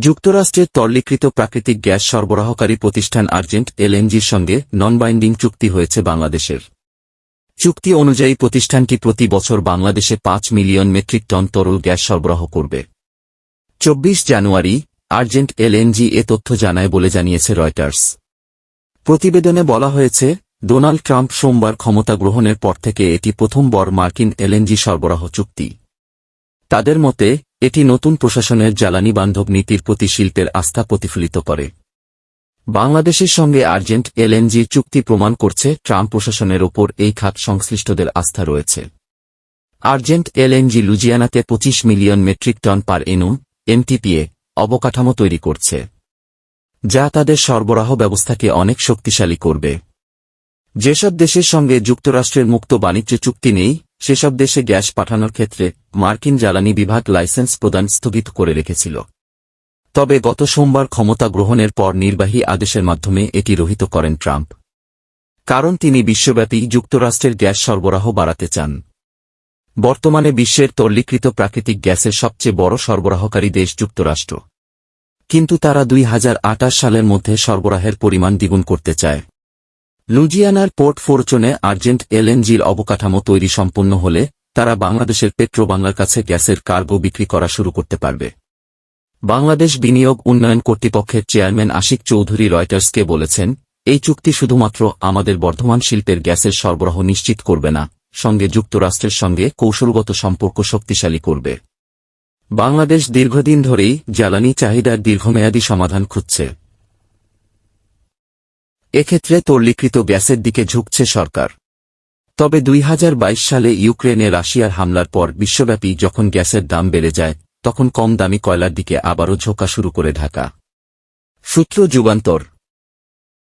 যুক্তরাষ্ট্রের তরলীকৃত প্রাকৃতিক গ্যাস সরবরাহকারী প্রতিষ্ঠান আর্জেন্ট এলএনজির সঙ্গে নন বাইন্ডিং চুক্তি হয়েছে বাংলাদেশের। চুক্তি অনুযায়ী প্রতিষ্ঠানটি প্রতি বছর বাংলাদেশে পাঁচ মিলিয়ন মেট্রিক টন তরল গ্যাস সরবরাহ করবে। চব্বিশ জানুয়ারি, আর্জেন্ট এলএনজি এ তথ্য জানায় বলে জানিয়েছে রয়টার্স। প্রতিবেদনে বলা হয়েছে, ডোনাল্ড ট্রাম্প সোমবার ক্ষমতা গ্রহণের পর থেকে এটি প্রথমবার মার্কিন এলএনজি সরবরাহ চুক্তি। তাদের মতে এটি নতুন প্রশাসনের জ্বালানি বান্ধব নীতির প্রতি শিল্পের আস্থা প্রতিফলিত করে। বাংলাদেশের সঙ্গে আর্জেন্ট এলএনজির চুক্তি প্রমাণ করছে ট্রাম্প প্রশাসনের ওপর এই খাত সংশ্লিষ্টদের আস্থা রয়েছে। আর্জেন্ট এলএনজি লুজিয়ানাতে পঁচিশ million metric ton per annum, MTPA, অবকাঠামো তৈরি করছে। যা তাদের সরবরাহ ব্যবস্থাকে অনেক শক্তিশালী করবে। যেসব দেশের সঙ্গে যুক্তরাষ্ট্রের মুক্ত বাণিজ্য চুক্তি নেই সেসব দেশে গ্যাস পাঠানোর ক্ষেত্রে মার্কিন জ্বালানি বিভাগ লাইসেন্স প্রদান স্থগিত করে রেখেছিল। তবে গত সোমবার ক্ষমতা গ্রহণের পর নির্বাহী আদেশের মাধ্যমে এটি রহিত করেন ট্রাম্প। কারণ তিনি বিশ্বব্যাপী যুক্তরাষ্ট্রের গ্যাস সরবরাহ বাড়াতে চান। বর্তমানে বিশ্বের তরলীকৃত প্রাকৃতিক গ্যাসের সবচেয়ে বড় সরবরাহকারী দেশ যুক্তরাষ্ট্র। কিন্তু তারা দুই হাজার আটাশ সালের মধ্যে সরবরাহের পরিমাণ দ্বিগুণ করতে চায়। লুজিয়ানার পোর্ট ফোরচনে আর্জেন্ট এলএনজির অবকাঠামো তৈরি সম্পন্ন হলে, তারা বাংলাদেশের পেট্রোবাংলার কাছে গ্যাসের কার্গো বিক্রি করা শুরু করতে পারবে। বাংলাদেশ বিনিয়োগ উন্নয়ন কর্তৃপক্ষের চেয়ারম্যান আশিক চৌধুরী রয়টার্সকে বলেছেন, এই চুক্তি শুধুমাত্র আমাদের বর্ধমান শিল্পের গ্যাসের সরবরাহ নিশ্চিত করবে না, সঙ্গে যুক্তরাষ্ট্রের সঙ্গে কৌশলগত সম্পর্ক শক্তিশালী করবে। বাংলাদেশ দীর্ঘদিন ধরেই জ্বালানি চাহিদার দীর্ঘমেয়াদী সমাধান খুঁজছে। এক্ষেত্রে তরলীকৃত গ্যাসের দিকে ঝুঁকছে সরকার। তবে দুই হাজার বাইশ সালে ইউক্রেনে রাশিয়ার হামলার পর বিশ্বব্যাপী যখন গ্যাসের দাম বেড়ে যায়, তখন কম দামি কয়লার দিকে আবারও ঝোঁকা শুরু করে ঢাকা। সূত্র যুগান্তর